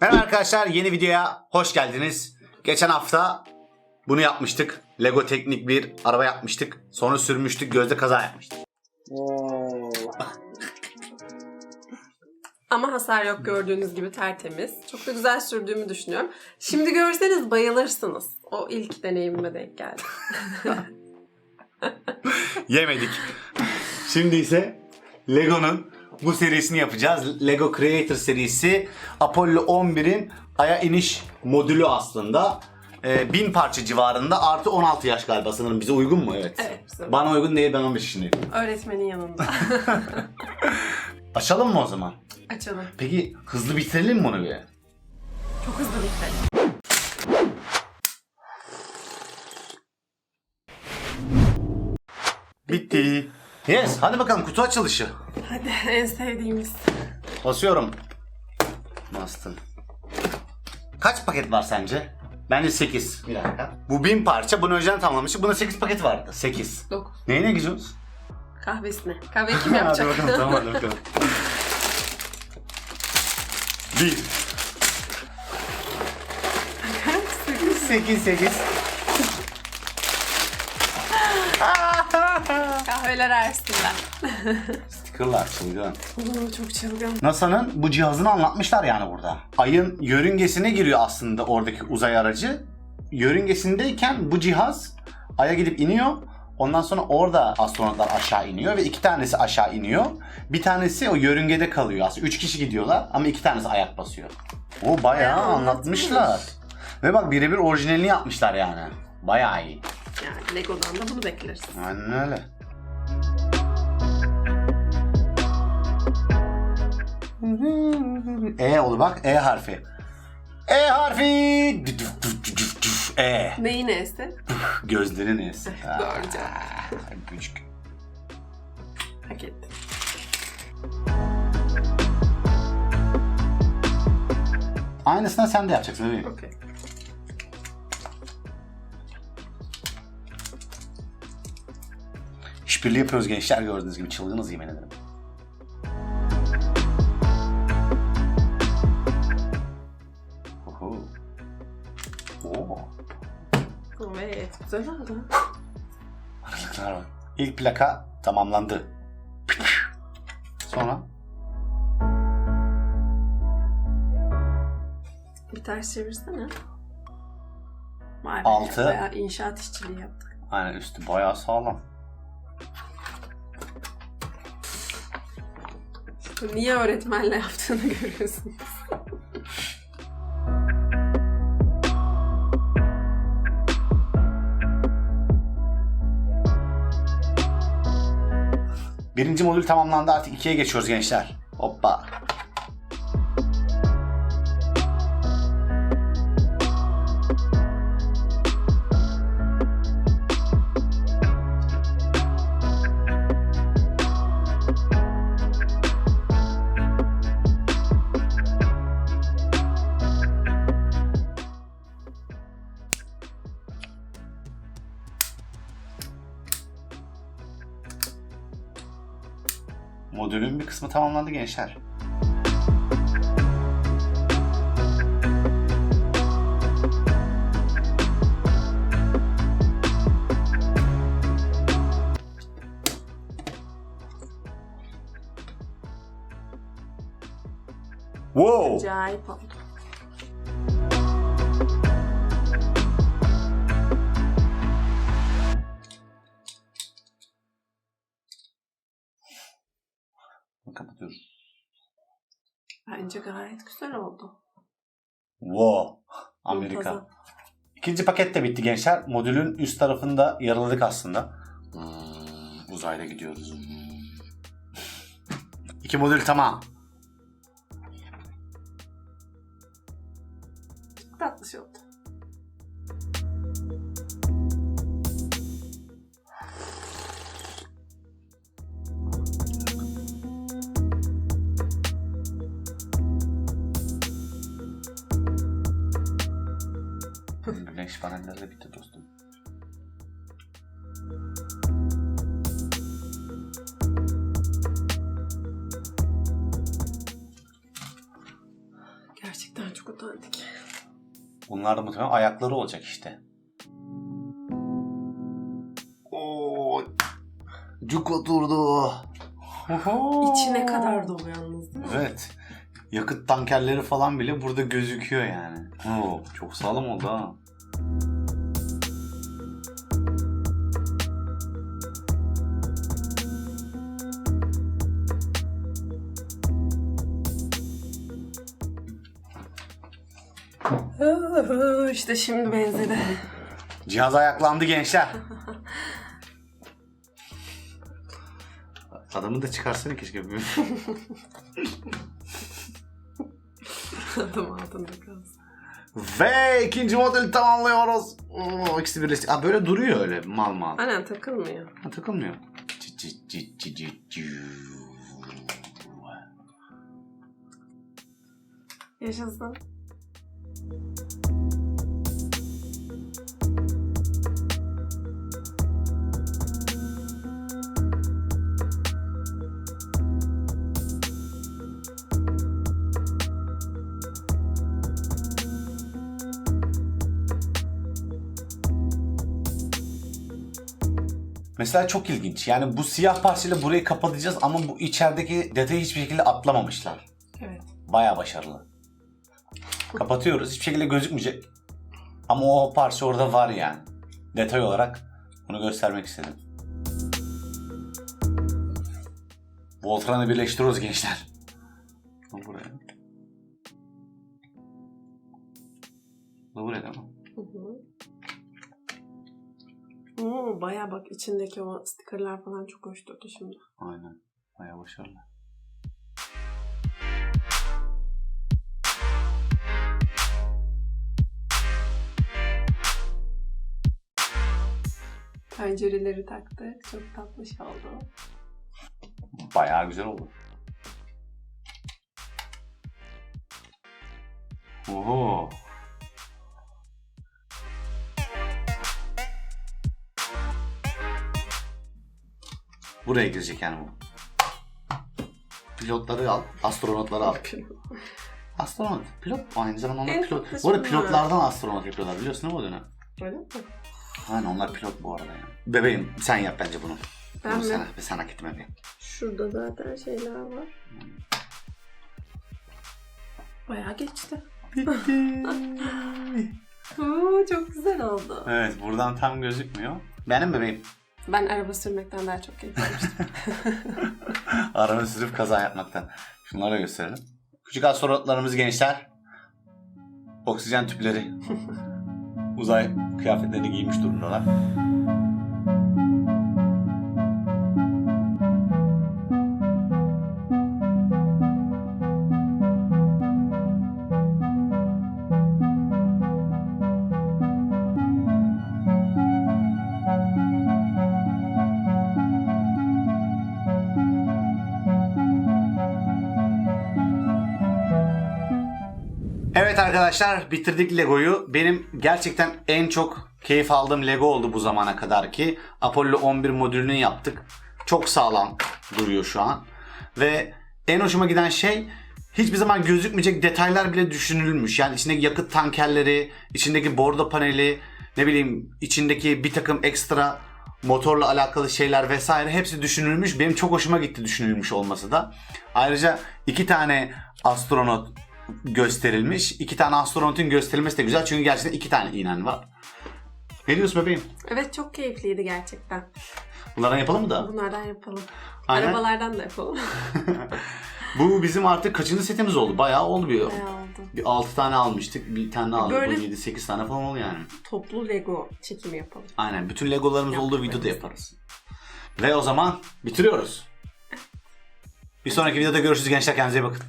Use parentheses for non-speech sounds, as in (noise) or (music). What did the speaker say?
Merhaba arkadaşlar yeni videoya hoş geldiniz. Geçen hafta bunu yapmıştık. Lego teknik bir araba yapmıştık. Sonra sürmüştük gözde kaza yapmıştık. Ama hasar yok gördüğünüz gibi tertemiz. Çok da güzel sürdüğümü düşünüyorum. Şimdi görseniz bayılırsınız. O ilk deneyimime denk geldi. (laughs) Yemedik. Şimdi ise Lego'nun bu serisini yapacağız. Lego Creator serisi Apollo 11'in Ay'a iniş modülü aslında. Ee, 1000 parça civarında artı 16 yaş galiba sanırım. Bize uygun mu? Evet. Evet, bize Bana uygun değil ben 15 yaşındayım. Öğretmenin yanında. (laughs) Açalım mı o zaman? Açalım. Peki hızlı bitirelim mi onu bir? Çok hızlı bitirelim. Bitti. Yes, hadi bakalım kutu açılışı. Hadi en sevdiğimiz. Basıyorum. Bastım. Kaç paket var sence? Bence 8. Bir dakika. Bu 1000 parça. Bunu önceden tamamlamıştık. Bunda 8 paket vardı. 8. 9. Neyine gidiyoruz? Kahvesine. Kahve kim (laughs) yapacak? Hadi bakalım, tamam hadi bakalım. 1 8 8 Kahveler Ersin'den. (laughs) Stickerlar çılgın. Oo, çok çılgın. NASA'nın bu cihazını anlatmışlar yani burada. Ayın yörüngesine giriyor aslında oradaki uzay aracı. Yörüngesindeyken bu cihaz Ay'a gidip iniyor. Ondan sonra orada astronotlar aşağı iniyor ve iki tanesi aşağı iniyor. Bir tanesi o yörüngede kalıyor. Aslında üç kişi gidiyorlar ama iki tanesi ayak basıyor. O bayağı Bayağı anlatmışlar. anlatmış. Ve bak birebir orijinalini yapmışlar yani. Bayağı iyi. Yani Lego'dan da bunu bekleriz. Aynen öyle. E oldu bak E harfi. E harfi. E. Neyin neyse Gözlerin E'si. (laughs) Doğru cevap. Küçük. hak etti. Aynısını sen de yapacaksın bebeğim. Okey. İşbirliği yapıyoruz gençler gördüğünüz gibi çılgınız yemin ederim. Güzel oldu. Aralıklar var. İlk plaka tamamlandı. Sonra Bir ters çevirsene. Vay be, Altı. Bayağı inşaat işçiliği yaptık. aynen üstü bayağı sağlam. Niye öğretmenle yaptığını (laughs) görüyorsunuz. Birinci modül tamamlandı artık ikiye geçiyoruz gençler. Hoppa. Modülün bir kısmı tamamlandı gençler. Wow! Acayip oldu. Kapatıyorum. Bence gayet güzel oldu. Wow! Amerika. Muntazam. İkinci paket de bitti gençler. Modülün üst tarafını da yaraladık aslında. Hmm, uzayda gidiyoruz. Hmm. İki modül tamam. Güneş panelleri de bitti dostum. Gerçekten çok otantik. Bunlar da muhtemelen ayakları olacak işte. Oo, cuk oturdu. Oho. İçine kadar dolu yalnız? Evet. Yakıt tankerleri falan bile burada gözüküyor yani. Oo, çok sağlam oldu ha. işte şimdi benzedi. Cihaz ayaklandı gençler. Adamı da çıkarsana keşke. (laughs) Adım altında kalsın. Ve ikinci modeli tamamlıyoruz. Oo, ikisi birleşti. Aa, böyle duruyor öyle mal mal. Aynen takılmıyor. Ha, takılmıyor. Cı cı cı cı cı cı. Yaşasın. Mesela çok ilginç. Yani bu siyah parçayla burayı kapatacağız ama bu içerideki detayı hiçbir şekilde atlamamışlar. Evet. Baya başarılı. Kapatıyoruz. Hiçbir şekilde gözükmeyecek. Ama o parça orada var yani. Detay olarak bunu göstermek istedim. Voltran'ı birleştiriyoruz gençler. Bu buraya. Bu buraya değil Baya bak içindeki o stikerler falan çok hoş durdu şimdi. Aynen. Baya başarılı. Pencereleri taktık. Çok tatlış oldu. Baya güzel oldu. Oho. Buraya girecek yani bu. Pilotları al, astronotları al. Astronot, pilot aynı zamanda onlar En pilot. Bu arada pilotlardan astronot yapıyorlar biliyorsun değil mi o dönem? Öyle mi? Aynen onlar pilot bu arada yani. Bebeğim sen yap bence bunu. Ben bunu mi? sana, sana gitme bebeğim. Şurada zaten şeyler var. Bayağı geçti. Oo, (laughs) çok güzel oldu. evet buradan tam gözükmüyor. Benim bebeğim. Ben araba sürmekten daha çok keyif almıştım. (laughs) Arama sürüp kaza yapmaktan. Şunları da gösterelim. Küçük astronotlarımız gençler. Oksijen tüpleri. (laughs) Uzay kıyafetlerini giymiş durumdalar. Evet arkadaşlar bitirdik Lego'yu. Benim gerçekten en çok keyif aldığım Lego oldu bu zamana kadar ki. Apollo 11 modülünü yaptık. Çok sağlam duruyor şu an. Ve en hoşuma giden şey hiçbir zaman gözükmeyecek detaylar bile düşünülmüş. Yani içindeki yakıt tankerleri, içindeki bordo paneli, ne bileyim içindeki bir takım ekstra motorla alakalı şeyler vesaire hepsi düşünülmüş. Benim çok hoşuma gitti düşünülmüş olması da. Ayrıca iki tane astronot gösterilmiş. İki tane astronotun gösterilmesi de güzel çünkü gerçekten iki tane inen var. Ne diyorsun bebeğim? evet çok keyifliydi gerçekten. Bunlardan yapalım mı da? Bunlardan yapalım. Aynen. Arabalardan da yapalım. (laughs) Bu bizim artık kaçıncı setimiz oldu? Bayağı oldu bir. Bayağı oldu. Bir 6 tane almıştık. Bir tane aldık. Böyle- Bu 7-8 tane falan oldu yani. Toplu Lego çekimi yapalım. Aynen. Bütün legolarımız olduğu Yaptıklarımız. videoda yaparız. Ve o zaman bitiriyoruz. Bir sonraki videoda görüşürüz gençler. Kendinize iyi bakın.